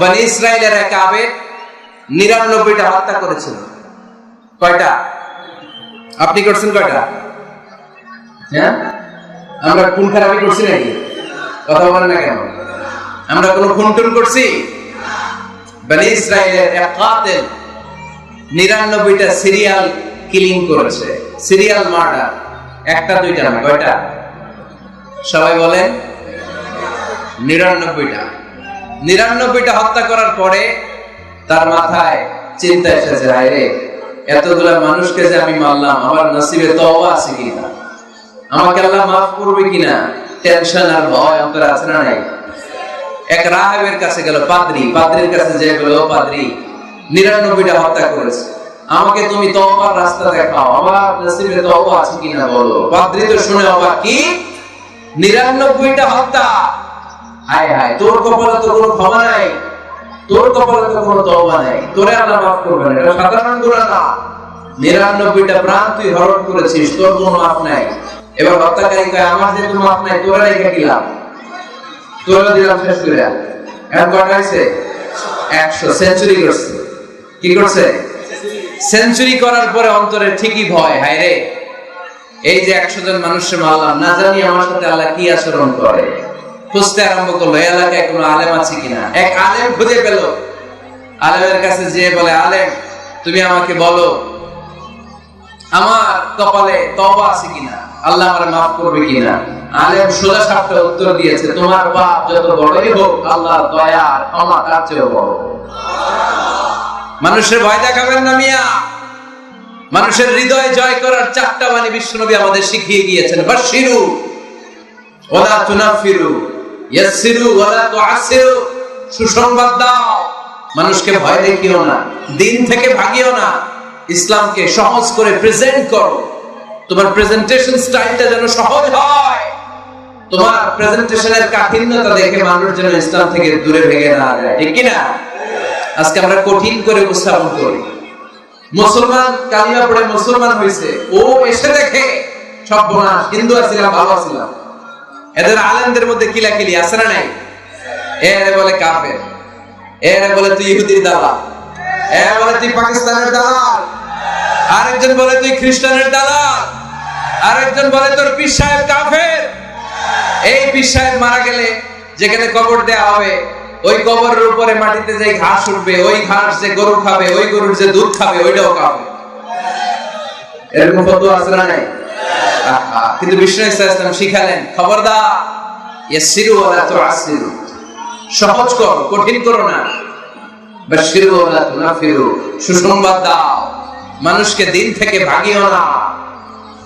বনি ইসরায়েলের এক আবেদ নিরানব্বইটা হত্যা করেছিল। কয়টা? আপনি করছেন কয়টা? হ্যাঁ? আমরা খুন খারাপি করছি নাকি? কথা বলেন না কেন? আমরা কোনো খুন টুন করছি? বনি ইসরায়েলের এক কাতেল নিরানব্বইটা সিরিয়াল কিলিং করেছে। Serial murder. একটা, দুইটা না, কয়টা? সবাই বলেন? নিরানব্বইটা। নিরানব্বইটা হত্যা করার পরে তার মাথায় চিন্তা এসেছে রে, এতগুলা মানুষকে যে আমি মারলাম, আমার নসিবে তওবা আছে কিনা আমাকে আল্লাহ মাফ করবে কিনা টেনশন আর ভয় অন্তরে আছে না নাই? এক রাহেবের কাছে গেল, পাদ্রি, পাদ্রির কাছে যে গেল পাদ্রি, নিরানব্বইটা হত্যা করেছে। আমাকে তুমি তওবার রাস্তা দেখাও, আমার নসিবে তওবা আছে কিনা বলো? পাদ্রি তো শুনে অবাক, কি? নিরানব্বইটা হত্যা? হায় হায়, তোর কপালে তো কোনো ক্ষমা নাই। তোর কপালে তো কোনো নাই। তোরে আল্লাহ মাফ করবে না। এটা সাধারণ না নিরানব্বইটা প্রাণ তুই হরণ করেছিস, তোর কোনো নাই। এবার হত্যাকারী কয় আমার নাই, তোরা রেখে দিলাম। তোরা দিলাম শেষ করে। এখন একশো। সেঞ্চুরি করছে। কি করছে? সেঞ্চুরি করার পরে অন্তরে ঠিকই ভয়, হায় রে। এই যে একশো জন মানুষের মারলাম, না জানি আমার সাথে আল্লাহ কি আচরণ করে। খুঁজতে আরম্ভ করল এলাকায় কোনো আলেম আছে কিনা? এক আলেম খুঁজে পেল। আলেমের কাছে যে বলে, আলেম, তুমি আমাকে বলো, আমার কপালে তবা আছে কিনা? আল্লাহ আমার মাফ করবে কিনা? আলেম সোজা সাপটা উত্তর দিয়েছে, তোমার পাপ যত বড়ই হোক আল্লাহ দয়া আর তার চেয়েও বড়। মানুষের ভয় দেখাবেন না মিয়া। মানুষের হৃদয় জয় করার চারটা বাণী বিশ্বনবী আমাদের শিখিয়ে গিয়েছেন বাশিরু ওয়ালা তুনাফিরু সুসংবাদ দাও। মানুষকে ভয় দেখিও না, দিন থেকে ভাগিও না। ইসলামকে সহজ করে প্রেজেন্ট করো। তোমার প্রেজেন্টেশন স্টাইলটা যেন সহজ হয়। তোমার প্রেজেন্টেশনের কাঠিন্যতা দেখে মানুষ যেন ইসলাম থেকে দূরে ভেগে না যায়। ঠিক আজকে আমরা কঠিন করে উপস্থাপন করি। মুসলমান কালিমা পড়ে মুসলমান হয়েছে ও এসে দেখে, সব বোনা হিন্দু আছিলাম ভালো আছিলাম এদের আলেমদের মধ্যে কিলাকিলি আছে না নাই? এরে বলে কাফের। এরে বলে তুই ইহুদির দালাল। এ বলে তুই পাকিস্তানের দালাল। আরেকজন বলে তুই খ্রিস্টানের দালাল। আরেকজন বলে তোর পীর সাহেব কাফের। এই পীর সাহেব মারা গেলে যেখানে কবর দেয়া হবে, ওই কবরের উপরে মাটিতে যে ঘাস উঠবে, ওই ঘাস যে গরু খাবে, ওই গরুর যে দুধ খাবে, ওইটাও খাবে এরকম কত আছে না নাই? কিন্তু বিষ্ণু ইসলাম শিখালেন, খবরদার সহজ কর, কঠিন করো না। সুসংবাদ দাও। মানুষকে দিন থেকে ভাগিও না।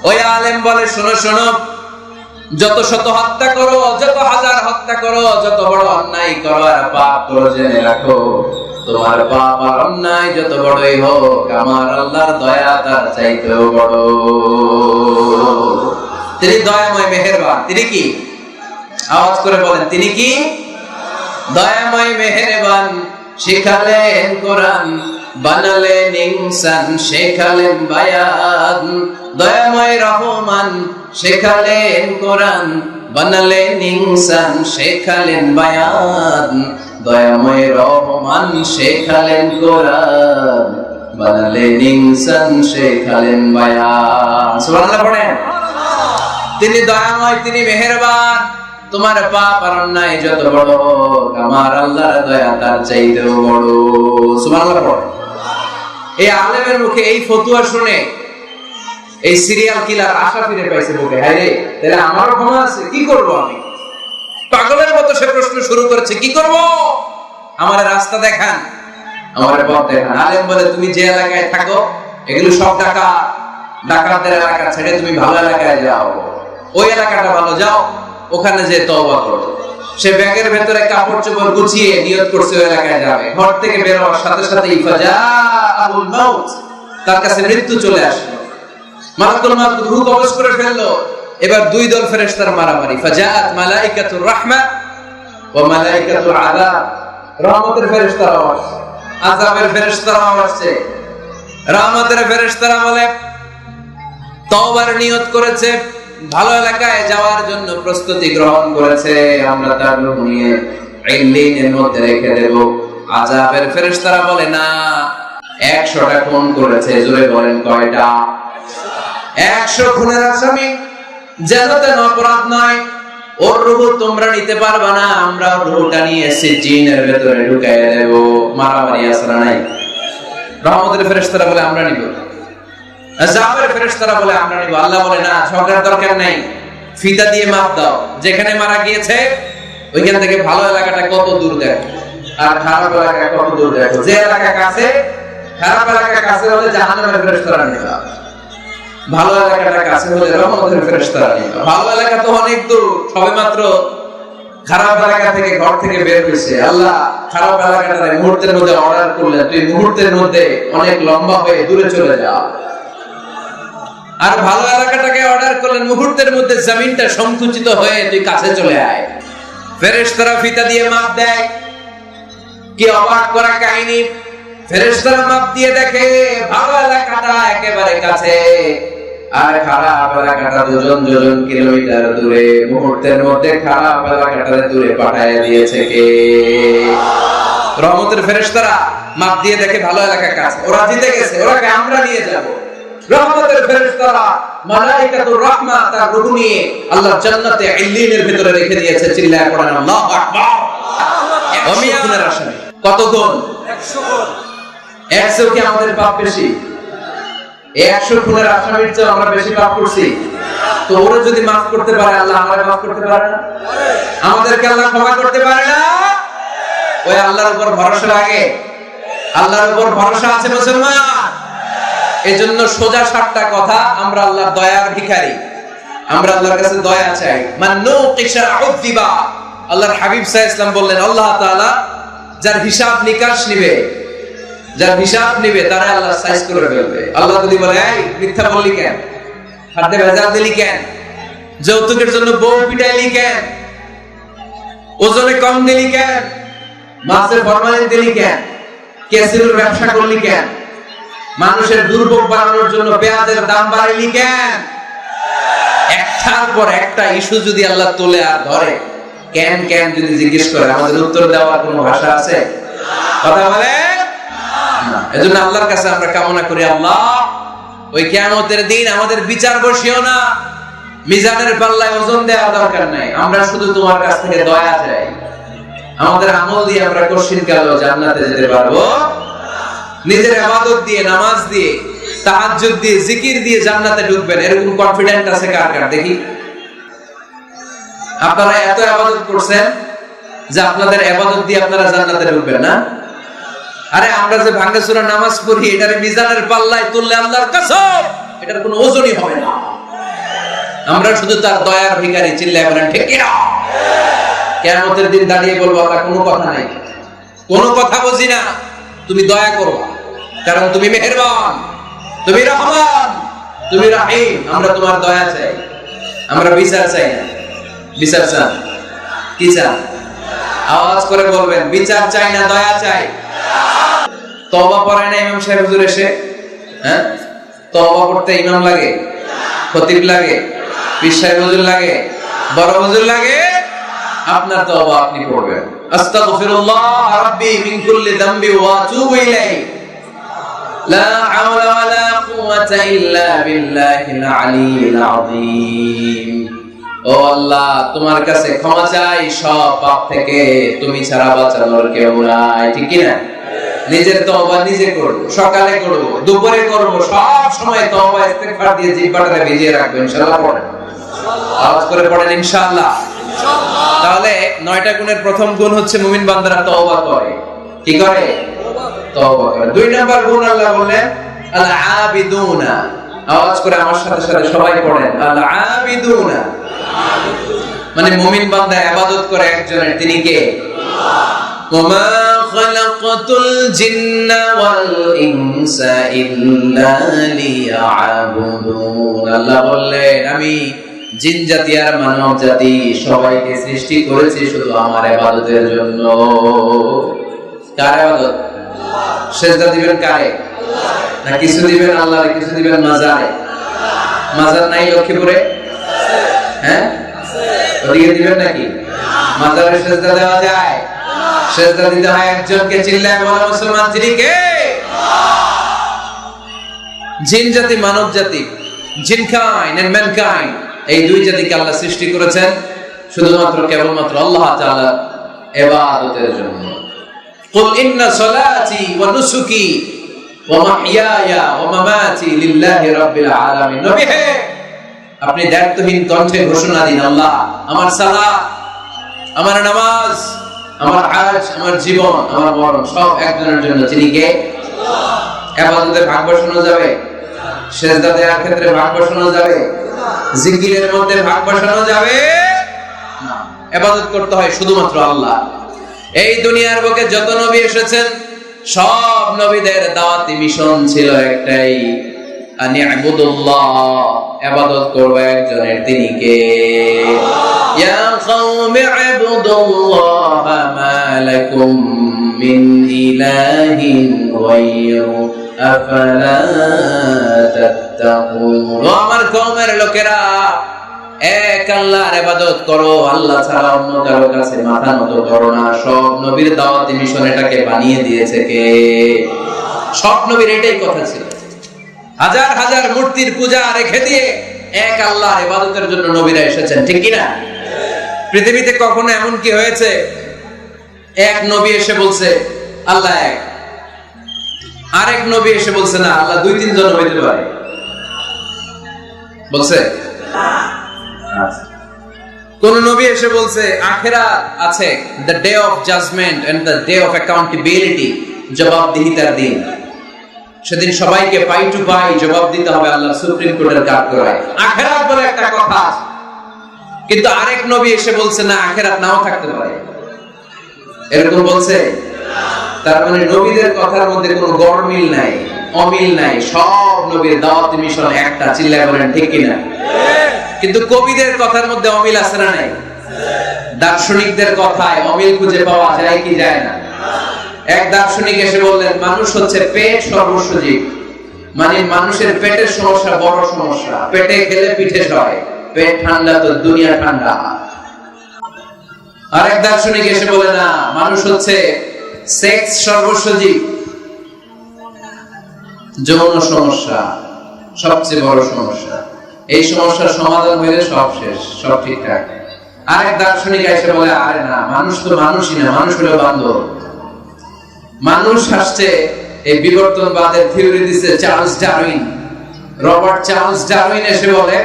ওই আলেম বলে, শোনো শোনো যত শত হত্যা করো, যত হাজার হত্যা করো, যত বড় অন্যায় করো, আর পাপ করো জেনে রাখো। তোমার পাপ আর অন্যায় যত বড়ই হোক, আমার আল্লাহর দয়া তার চাইতেও বড়। তিনি দয়াময় মেহেরবান। তিনি কি? আওয়াজ করে বলেন, তিনি কি? দয়াময় মেহেরবান। শিখালেন কোরআন, বানালেন ইনসান, শেখালেন বায়ান। দয়াময় রহমান, শেখালেন কোরআন, বানালেন ইনসান, শেখালেন বায়ান। দয়াময় রহমান, শেখালেন কোরআন, বানালেন ইনসান, শেখালেন বায়ান। সুবহানাল্লাহ পড়েন। তিনি দয়াময়, তিনি মেহেরবান। তোমার পাপ আর অন্যায় যত বড় আমার আল্লাহর দয়া তার চাইতেও বড়। সুবহানাল্লাহ পড়ে এই আলেমের মুখে এই ফতুয়া শুনে এই সিরিয়াল কিলার আশা ফিরে পাইছে মুখে হ্যাঁ রে, তাহলে আমারও ক্ষমা আছে, কি করব আমি? পাগলের মতো সে প্রশ্ন শুরু করেছে, কি করব? আমার রাস্তা দেখান, আমার পথ দেখান। আলেম বলে, তুমি যে এলাকায় থাকো, এগুলো সব টাকা ডাকাতের এলাকা ছেড়ে তুমি ভালো এলাকায় যাও। ওই এলাকাটা ভালো, যাও, ওখানে যে তওবা করো। সে ব্যাগের ভেতরে কাপড় চোপড় গুছিয়ে নিয়ত করছে, ওই এলাকায় যাবে। ঘর থেকে বের হওয়ার সাথে সাথে ইফাজা মাউত, তার কাছে মৃত্যু চলে আসলো এবার দুই দল মারামারি। মালাইকাতুর রাহমা মালাইকাতুল আযাব। রহমতের আসছে। আযাবের রহমতের বলে, তওবার নিয়ত করেছে, ভালো এলাকায় যাওয়ার জন্য প্রস্তুতি গ্রহণ করেছে, আমরা তার নিয়ে ইল্লিনের মধ্যে রেখে দেব। ফেরেশতারা বলে, না, একশোটা খুন করেছে। জোরে বলেন, কয়টা? একশো খুনের আসামি। যেন তেন অপরাধ নয়। ওর রুহ তোমরা নিতে পারবা না, আমরা রুহটা নিয়ে এসে জিনের ভেতরে ঢুকাই দেব। মারামারি আসরা নাই। রহমতের ফেরেশতারা বলে, আমরা নিব। বলে, আমরা নিব। আল্লাহ বলে, না ঝগড়ার দরকার নাই। ফিতা দিয়ে মাপ দাও। যেখানে মারা গিয়েছে, ওইখান থেকে ভালো এলাকাটা কত দূর দেখো? আর খারাপ এলাকা কত দূর দেখো? যে এলাকা কাছে, খারাপ এলাকা কাছে হলে জাহান্নামের ফেরেশতারা নিবা। ভালো এলাকাটা কাছে হলে রহমতের ভালো এলাকা তো অনেক দূর খারাপ এলাকা থেকে ঘর থেকে বের হয়েছে। আল্লাহ খারাপ এলাকাটা মুহূর্তের মধ্যে অর্ডার করলে তুই মুহূর্তের মধ্যে অনেক লম্বা হয়ে দূরে চলে যা। আর ভালো এলাকাটাকে অর্ডার করলেন, মুহূর্তের মধ্যে জমিনটা সংকুচিত হয়ে তুই কাছে চলে আয়। ফেরেশতারা ফিতা দিয়ে মাপ দেয়। কি অবাক করা কাহিনী? ফেরেশতারা মাপ দিয়ে দেখে, ভালো এলাকাটা একেবারে কাছে। আর খারাপ এলাকাটা দুজন দুজন কিলোমিটার দূরে, মুহূর্তের মধ্যে খারাপ এলাকাটা দূরে পাঠায় দিয়েছে কে? রহমতের ফেরেশতারা মাপ দিয়ে দেখে ভালো এলাকা কাছে। ওরা জিতে গেছে, ওরাকে আমরা নিয়ে যাব। রহমতের ফেরেশতারা রাহমা, তার রূহ নিয়ে আল্লাহ জান্নাতে ইল্লিনের ভিতরে রেখে দিয়েছে, চিল্লায় আল্লাহু আকবার। অমিয়া গুণের আসামি কত গুণ। 100 কি আমাদের পাপ বেশি? এই 100 গুণের আসামির চেয়ে আমরা বেশি পাপ করছি। তো ওরা যদি মাফ করতে পারে, আল্লাহ আমাদের মাফ করতে পারে না? আমাদেরকে আল্লাহ ক্ষমা করতে পারে না? ওই আল্লাহর উপর ভরসা লাগে আল্লাহর উপর ভরসা আছে মুসলমান? সোজা সাতটা কথা আমরা আল্লাহর দয়ার ভিখারি। আমরা আল্লাহর কাছে দয়া চাই। মান্নু উদ্দিবা আল্লাহর হাবিব সাহেব ইসলাম বললেন, আল্লাহ তাআলা যার হিসাব নিকাশ নিবে যার হিসাব নিবে তারা আল্লাহ সাইজ করে ফেলবে আল্লাহ যদি বলে, এই মিথ্যা কেন হাতে দিলি কেন যৌতুকের জন্য বউ পিটাইলি কেন ওজনে কম দিলি কেন ফরমালিন দিলি কেন ব্যবসা করলি কেন মানুষের দুর্ভোগ বাড়ানোর জন্য পেঁয়াজের দাম বাড়াইলি কেন একটার পর একটা ইস্যু যদি আল্লাহ তোলে আর ধরে, কেন কেন যদি জিজ্ঞেস করে, আমাদের উত্তর দেওয়ার কোনো ভাষা আছে কথা বলে। এজন্য আল্লাহর কাছে আমরা কামনা করি, আল্লাহ, ওই কিয়ামতের দিন আমাদের বিচার বসিও না, মিজানের পাল্লায় ওজন দেওয়া দরকার নাই, আমরা শুধু তোমার কাছ থেকে দয়া চাই। আমাদের আমল দিয়ে আমরা কশিন কালো জান্নাতে যেতে পারব। নিজের ইবাদত দিয়ে, নামাজ দিয়ে, তাহাজ্জুদ দিয়ে, জিকির দিয়ে জান্নাতে ঢুকবেন, এরকম কনফিডেন্ট আছে কার কার? দেখি। আপনারা এত ইবাদত করছেন যে আপনাদের ইবাদত দিয়ে আপনারা জান্নাতে ঢুকবেন না? আরে আমরা যে ভাঙ্গা সূরা নামাজ পড়ি, এটার মিজানের পাল্লায় তুললে আল্লাহর কসম, এটার কোনো ওজনই হবে না। আমরা শুধু তার দয়ার ভিখারি, চিল্লায় বলেন, ঠিক কিনা? কিয়ামতের দিন দাঁড়িয়ে বলব আল্লাহ কোনো কথা নাই। কোনো কথা বুঝি না। তুমি দয়া করো, কারণ তুমি মেহেরবান, তুমি রহমান, তুমি রাহিম। আমরা তোমার দয়া চাই, আমরা বিচার চাই না। বিচার চান? কি চান? আওয়াজ করে বলবেন, বিচার চাই না, দয়া চাই। তবা পড়ে না ইমাম সাহেব হুজুর এসে? হ্যাঁ? তবা পড়তে ইমাম লাগে? খতিব লাগে? পীর সাহেব হুজুর লাগে? বড় হুজুর লাগে? আপনার আপনি পড়বেন। আস্তাগফিরুল্লাহ রাব্বি মিন কুল্লি ওয়া ইলাইহি। লা হাওলা ওয়ালা কুওয়াতা ইল্লা বিল্লাহিল আযীম। ও আল্লাহ, তোমার কাছে ক্ষমা চাই, সব পাপ থেকে তুমি ছাড়া বাঁচানোর কেউ নাই, ঠিক কি না নিজের তওবা নিজে করব, সকালে করব, দুপুরে করব, সব সময় তওবা, ইস্তেগফার দিয়ে জিহ্বাটাকে ভিজিয়ে রাখবেন ইনশাআল্লাহ পড়েন। আওয়াজ করে পড়েন, ইনশাআল্লাহ। তাহলে নয়টা গুণের প্রথম গুণ হচ্ছে মুমিন বান্দারা তওবা করে। কি করে? তওবা করে। দুই নাম্বার গুণ আল্লাহ বললেন আল আবিদুনা আওয়াজ করে আমার সাথে সাথে সবাই পড়েন আল আবিদুনা মানে মুমিন বান্দা ইবাদত করে একজনের, তিনি কে? وما خلقت الجن والإنس إلا ليعبدون আল্লাহ বললেন আমি জিন জাতি আর মানব জাতি সবাইকে সৃষ্টি করেছি শুধু আমার ইবাদতের জন্য কার ইবাদত সেজদা দিবেন কারে না কিছু দিবেন আল্লাহরে কিছু দিবেন মাজারে মাজার নাই লক্ষ্মীপুরে হ্যাঁ ওদিকে দিবেন নাকি মাজারে সেজদা দেওয়া যায় সেজদা দিতে হয় একজনকে চিল্লায় বলা মুসলমান যিনি কে জিন জাতি মানব জাতি জিন কাইন এন্ড ম্যানকাইন এই দুই জাতিকে আল্লাহ সৃষ্টি করেছেন শুধুমাত্র কেবলমাত্র আল্লাহ তাআলা ইবাদতের জন্য قل إن صلاتي ونسكي ومحياي ومماتي لله رب العالمين নবী হে আপনি দায়িত্বহীন কণ্ঠে ঘোষণা দিন আল্লাহ আমার সালাত আমার নামাজ আমার হাজ আমার জীবন, আমার মরণ, সব একজনের জন্য। যিনি কে? আবাদতে ভাগ বসানো যাবে? সেজদা দেওয়ার ক্ষেত্রে ভাগ বসানো যাবে? জিকিরের মধ্যে ভাগ বসানো যাবে? না। আবাদত করতে হয় শুধুমাত্র আল্লাহ। এই দুনিয়ার বুকে যত নবী এসেছেন, সব নবীদের দাওয়াতি মিশন ছিল একটাই। আনি আবুদুল্লাহ ইবাদত করব একজনের তিনি কে? ইয়া কওমি আবুদুল্লাহ মিন ইলাহিন গায়রু, আফালা তাত্তাকুন? আমার কওমের লোকেরা, এক আল্লাহর ইবাদত করো, আল্লাহ ছাড়া অন্য কারও কাছে মাথা নত করো না। সব নবীর দাওয়াতি মিশন এটাকে বানিয়ে দিয়েছে কে? সব নবীর এটাই কথা ছিল। হাজার হাজার মূর্তির পূজা রেখে দিয়ে এক আল্লাহর ইবাদতের জন্য নবীরা এসেছেন, ঠিক কি না পৃথিবীতে কখনো এমন কি হয়েছে? এক নবী এসে বলছে, আল্লাহ এক। আরেক নবী এসে বলছে, না, আল্লাহ দুই তিনজন হইতে পারে। বলছে কোন নবী এসে বলছে আখেরা আছে the day of judgement and the day of accountability জবাবদিহিতার দিন। সেদিন সবাইকে পাই টু পাই জবাব দিতে হবে আল্লাহ সুপ্রিম কোর্টের কাজ করায় আখেরাত বলে একটা কথা। কিন্তু আরেক নবী এসে বলছে, না, আখেরাত নাও থাকতে পারে। এরকম বলছে? তার মানে নবীদের কথার মধ্যে কোনো গড়মিল নাই, অমিল নাই। সব নবীর দাওয়াত, মিশন একটা, চিল্লায় বলেন, ঠিক কিনা? কিন্তু কবিদের কথার মধ্যে অমিল আছে না নাই? দার্শনিকদের কথায় অমিল খুঁজে পাওয়া যায় কি যায় না? এক দার্শনিক এসে বললেন, মানুষ হচ্ছে পেট সর্বস্ব জীব মানে মানুষের পেটের সমস্যা বড় সমস্যা। পেটে খেলে পিঠে সয় পেট ঠান্ডা তো দুনিয়া ঠান্ডা। আরেক দার্শনিক এসে বলে, না, মানুষ হচ্ছে সেক্স সর্বস্ব জীব যৌন সমস্যা সবচেয়ে বড় সমস্যা। এই সমস্যার সমাধান হইলে সব শেষ, সব ঠিকঠাক। আরেক দার্শনিক এসে বলে, আরে না, মানুষ তো মানুষই না, মানুষ হলো বান্ধব মানুষ আসছে, এই বিবর্তনবাদের থিওরি দিছে Charles Darwin. Robert Charles Darwin এসে বলে,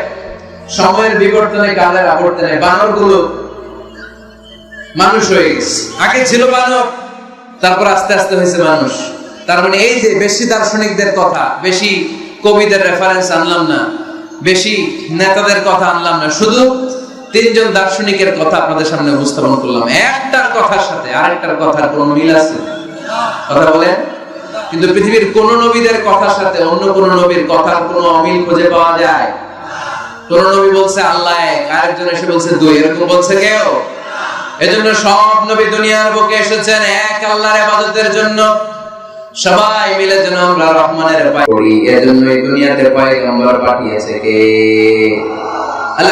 সময়ের বিবর্তনে কালের আবর্তনে বানরগুলো মানুষ হয়ে গেছে। আগে ছিল বানর, তারপর আস্তে আস্তে হয়েছে মানুষ। তার মানে এই যে বেশি দার্শনিকদের কথা, বেশি কবিদের রেফারেন্স আনলাম না, বেশি নেতাদের কথা আনলাম না, শুধু তিনজন দার্শনিকের কথা আপনাদের সামনে উপস্থাপন করলাম। একটার কথার সাথে আরেকটার কথার কোনো মিল আছে? কথা বলেন? কিন্তু পৃথিবীর কোন নবীদের কথার সাথে অন্য কোন নবীর কথার কোনো অমিল খুঁজে পাওয়া যায়? কোন নবী বলছে আল্লাহ, আরেকজন এসে বলছে দুই, এরকম বলছে কেউ? এজন্য সব নবী দুনিয়ার বুকে এসেছেন এক আল্লাহর জন্য। সবাই মিলে যেন আমরা রহমানের এজন্য এই দুনিয়াতে পাঠিয়েছে কে? আল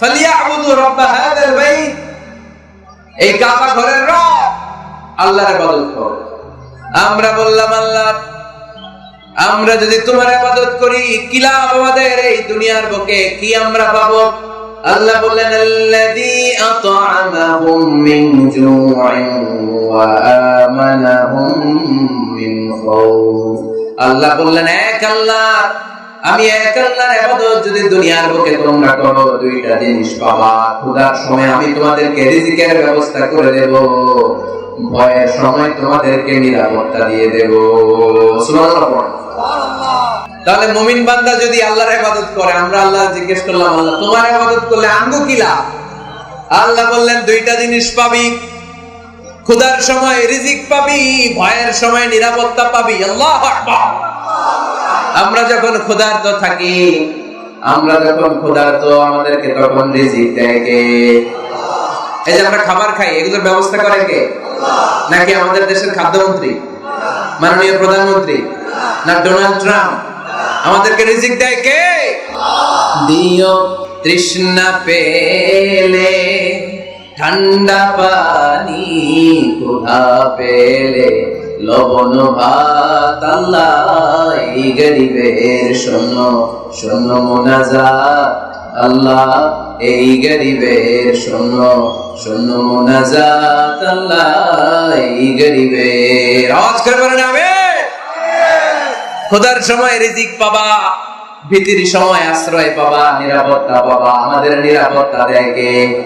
ফালিয়াবুদু হাদাল বাইত। এই কাবা ঘরের রব আল্লাহর ইবাদত কর আমরা বললাম, আল্লাহ, আমরা যদি তোমার ইবাদত করি, কি লাভ আমাদের এই দুনিয়ার বুকে? কি আমরা পাবো? আল্লাহ বললেন, আল্লাযী আত'আমাহুম মিন জু'ইন ওয়া আমানাহুম মিন খাউফ আল্লাহ বললেন, এক আল্লাহ, আমি এক আল্লাহর ইবাদত যদি দুনিয়ার বুকে তোমরা করো, দুইটা জিনিস পাবা। ক্ষুধার সময় আমি তোমাদেরকে রিজিকের ব্যবস্থা করে দেব। ভয়ের সময় তোমাদেরকে নিরাপত্তা দিয়ে দেব। তাহলে মুমিন বান্দা যদি আল্লাহর ইবাদত করে, আমরা আল্লাহ জিজ্ঞেস করলাম, আল্লাহ, তোমার ইবাদত করলে আমগো কি লাভ? আল্লাহ বললেন, দুইটা জিনিস পাবি। ক্ষুধার সময় রিজিক পাবি, ভয়ের সময় নিরাপত্তা পাবি। আল্লাহ আমরা যখন ক্ষুধার্ত থাকি, আমরা যখন ক্ষুধার্ত, আমাদেরকে তখন রিজিক দেয় কে? এই যে আমরা খাবার খাই, এগুলোর ব্যবস্থা করে কে? নাকি আমাদের দেশের খাদ্যমন্ত্রী, মাননীয় প্রধানমন্ত্রী, না ডোনাল্ড ট্রাম্প? আমাদেরকে রিজিক দেয় কে? দিও তৃষ্ণা পেলে, ঠান্ডা পানি কুহা পেলে? লবণ ভাত আল্লাহ গরিবের শোন শোন মোনাজাত আল্লাহ এই গরিবের শোন শোন মোনাজাত আল্লাহ। এই গরিবের আওয়াজ করে বলেন, আমিন। খোদার সময় রিজিক পাবা, ভীতির সময় আশ্রয় পাবা, নিরাপত্তা পাবা। আমাদের নিরাপত্তা দেয় কে?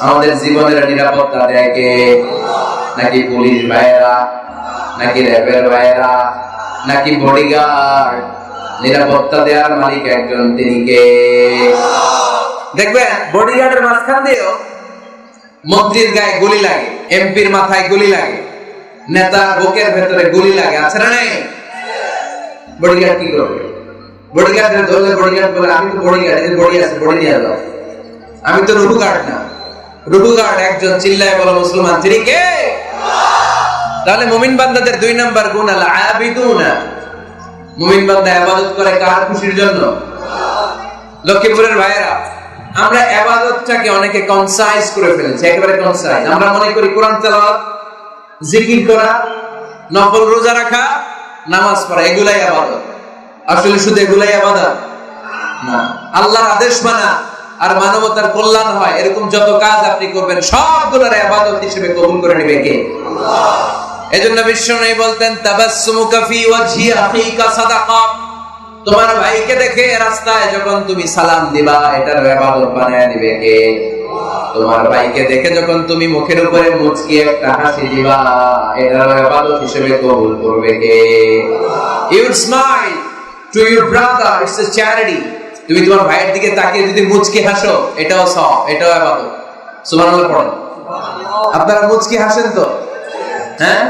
আমাদের জীবনের নিরাপত্তা দেয় কে? নাকি পুলিশ ভাইয়েরা, নাকি র্যাবের ভাইয়েরা, নাকি বডিগার্ড নিরাপত্তা দেওয়ার মালিক একজন, তিনি কে? দেখবেন বডিগার্ডের মাঝখান দিয়েও মন্ত্রীর গায়ে গুলি লাগে এমপির মাথায় গুলি লাগে নেতার বুকের ভেতরে গুলি লাগে, আছে না নেই? বডিগার্ড কি করবে? বডিগার্ড ধরলে বডিগার্ড বলে, আমি তো বডিগার্ড এদের বডি আছে বডি নিয়ে যাও। আমি তো গার্ড না। রুহু গার্ড একজন চিল্লায় বলো, মুসলমান তিনি কে? তাহলে মুমিন বান্দাদের দুই নাম্বার গুণ আল আবিদুনা। মুমিন বান্দা ইবাদত করে কার খুশির জন্য? লক্ষ্মীপুরের ভাইয়েরা। আমরা ইবাদতটাকে অনেকে কনসাইজ করে ফেলেছি, একেবারে কনসাইজ আমরা মনে করি কোরআন তেলাওয়াত, জিকির করা, নফল রোজা রাখা, নামাজ পড়া, এগুলাই আবাদত। আসলে শুধু এগুলাই আবাদত? না। আল্লাহর আদেশ মানা আর মানবতার কল্যাণ হয়, এরকম যত কাজ আপনি করবেন, সবগুলোর আবাদত হিসেবে কবুল করে নেবে কে? এজন্য বিশ্ব নেই বলতেন, তাবাসসুমুকা ফি ওয়াজহি আখিকা সাদাকা। তোমার ভাইকে দেখে রাস্তায় যখন তুমি সালাম দিবা, এটার ইবাদত বানায় দিবে কে? তোমার ভাইকে দেখে যখন তুমি মুখের উপরে মুচকি একটা হাসি দিবা, এটার ইবাদত হিসেবে কবুল করবে কে? You smile to your brother it's a charity তুমি তোমার ভাইয়ের দিকে তাকিয়ে যদি মুচকি হাসো, এটাও সব এটাও ইবাদত সুবহানাল্লাহ পড়ো আপনারা মুচকি হাসেন তো? হ্যাঁ?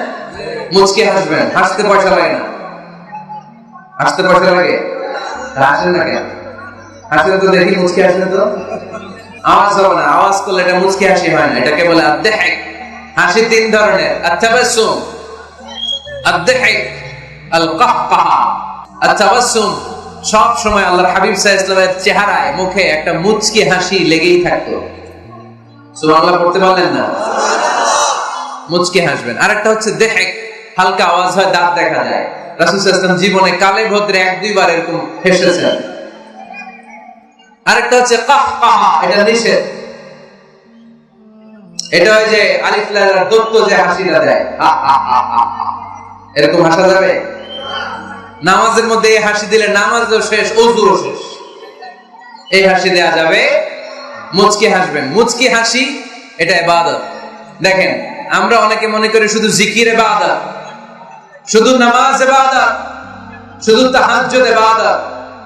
মুচকি হাসবেন, হাসতে পয়সা লাগে না। হাসতে পয়সা লাগে? হাসেন না কেন? হাসলে তো দেখি মুচকি হাসলে তো। আওয়াজ হবে না, আওয়াজ করলে এটা মুচকি হাসি হয় না, এটাকে বলে আদ্দেহেক হাসি তিন ধরনের আত্তাবাসসুম আদ্দেহেক আল কাহকাহা আত্তাবাসসুম সব সময় আল্লাহর হাবিব সাল্লাল্লাহু চেহারায়, মুখে একটা মুচকি হাসি লেগেই থাকতো। সুবহানাল্লাহ, পড়তে পারলেন না? মুচকে হাসবেন। আরেকটা হচ্ছে দেখে, হালকা আওয়াজ হয়, দাঁত দেখা যায়। জীবনে কালে ভদ্রে এক দুইবার এরকম হেসেছেন। আরেকটা হচ্ছে কাহ এটা নিষেধ। এটা যে দত্ত যে হাসিটা দেয়। এরকম হাসা যাবে? নামাজের মধ্যে এই হাসি দিলে নামাজও শেষ ওজুও শেষ। এই হাসি দেয়া যাবে? মুচকি হাসবেন। মুচকি হাসি, এটা ইবাদত। দেখেন, আমরা অনেকে মনে করি শুধু জিকির ইবাদত। শুধু নামাজ ইবাদত শুধু তাহাজ্জুদ ইবাদত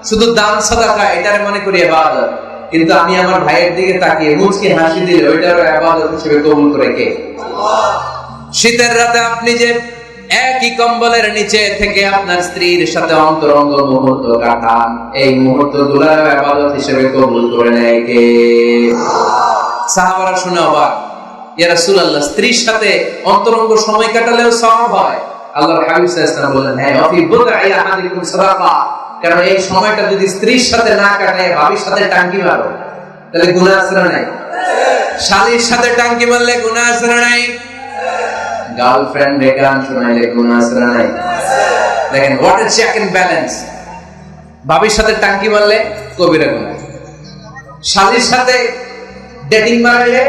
শুধু দান সাদাকা, এটারে মনে করি ইবাদত কিন্তু আমি আমার ভাইয়ের দিকে তাকিয়ে মুচকি হাসি দিলে ওইটারও ইবাদত হিসেবে কবুল করে কে? শীতের রাতে আপনি যে একই কম্বলের নিচে থেকে আপনার স্ত্রীর সাথে অন্তরঙ্গ মুহূর্ত কাটান, এই মুহূর্তগুলার আবাদত হিসেবে কবুল করে নেয় কে? সাহাবারা শুনে অবাক। ইয়া রাসূলুল্লাহ, স্ত্রীর সাথে অন্তরঙ্গ সময় কাটালেও সওয়াব হয়। আল্লাহর হাবিব সাল্লাল্লাহু বলেন হ্যাঁ অফি বুদআই আহাদিকুম সাদাকা। কারণ এই সময়টা যদি স্ত্রীর সাথে না কাটায়, ভাবির সাথে টাঙ্কি মারো। তাহলে গুনাহ আছে না নাই? শালীর সাথে টাঙ্কি মারলে গুনাহ আছে না নাই? গার্লফ্রেন্ড রে গান শোনাইলে কোন আসরা নাই? দেখেন what is check and balance ভাবির সাথে টাঙ্কি মারলে কবিরা গুনাহ। শালীর সাথে ডেটিং মারলে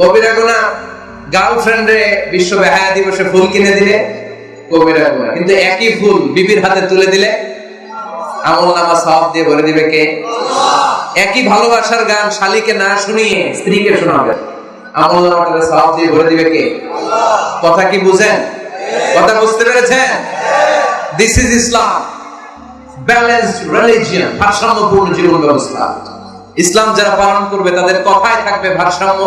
কবিরা গুনাহ। গার্লফ্রেন্ড বিশ্ব বেহায়া দিবসে ফুল কিনে দিলে কবিরা গুনাহ কিন্তু একই ফুল বিবির হাতে তুলে দিলে আমল নামা সব দিয়ে ভরে দিবে কে? একই ভালোবাসার গান শালীকে না শুনিয়ে স্ত্রীকে শোনাবে। আমল নামাটা সব দিয়ে ভরে দিবে কে? কথা কি বুঝেন? কথা বুঝতে পেরেছেন? This is Islam balanced religion ভারসাম্যপূর্ণ জীবন ব্যবস্থা। ইসলাম যারা পালন করবে, তাদের কথায় থাকবে ভারসাম্য,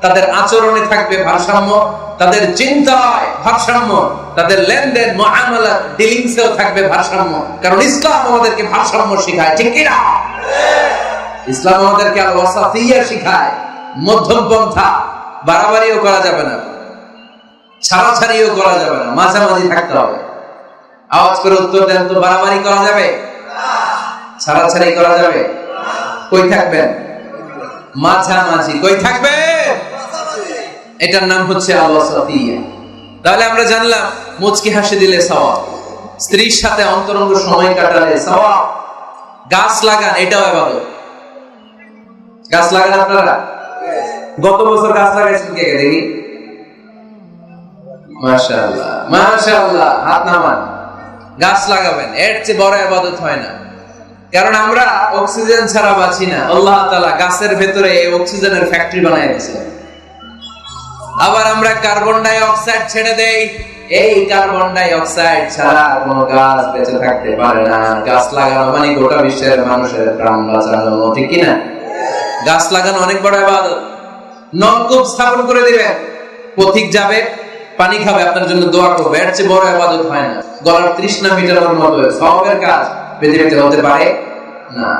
তাদের আচরণে থাকবে ভারসাম্য, তাদের চিন্তায় ভারসাম্য। তাদের লেনদেন, মুআমালা ডিলিংসেও থাকবে ভারসাম্য। কারণ ইসলাম আমাদেরকে ভারসাম্য শেখায়, ঠিক কি না ইসলাম আমাদেরকে আল ওয়াসাফিয়া শেখায়, মধ্যম পন্থা, বাড়াবাড়িও করা যাবে না, ছাড়াছাড়িও করা যাবে না, মাঝামাঝি থাকতে হবে। আওয়াজ করে উত্তর দেন তো বাড়াবাড়ি করা যাবে? ছাড়াছাড়ি করা যাবে? কই থাকবেন? মাঝামাঝি। কই থাকবে এটার নাম হচ্ছে আওয়াসাতিয়া তাহলে আমরা জানলাম, মুচকি হাসি দিলে সওয়াব। স্ত্রীর সাথে অন্তরঙ্গ সময় কাটালে সওয়াব। গাছ লাগান, এটাও ইবাদত গাছ লাগান আপনারা? গত বছর গাছ লাগাইছেন কে দেখি? মাশাআল্লাহ মাশাআল্লাহ, হাত নামান। গাছ লাগাবেন, এর চেয়ে বড় ইবাদত হয় না। কারণ আমরা অক্সিজেন ছাড়া বাঁচি না। আল্লাহ তাআলা গাছের ভেতরে এই অক্সিজেনের ফ্যাক্টরি বানায় দিয়েছেন আবার আমরা কার্বন ডাই অক্সাইড ছেড়ে দেই। এই কার্বন ডাই অক্সাইড ছাড়া কোনো গাছ বেঁচে থাকতে পারে না। গাছ লাগানো মানে গোটা বিশ্বের মানুষের প্রাণ বাঁচানো, ঠিক কি না গাছ লাগানো অনেক বড় ইবাদত নলকূপ স্থাপন করে দিবেন পথিক যাবে, পানি খাবে, আপনার জন্য দোয়া করবে। এর চেয়ে বড় ইবাদত হয় না। গলার তৃষ্ণা মিটানোর মতো সবের কাজ পৃথিবীতে হতে পারে না।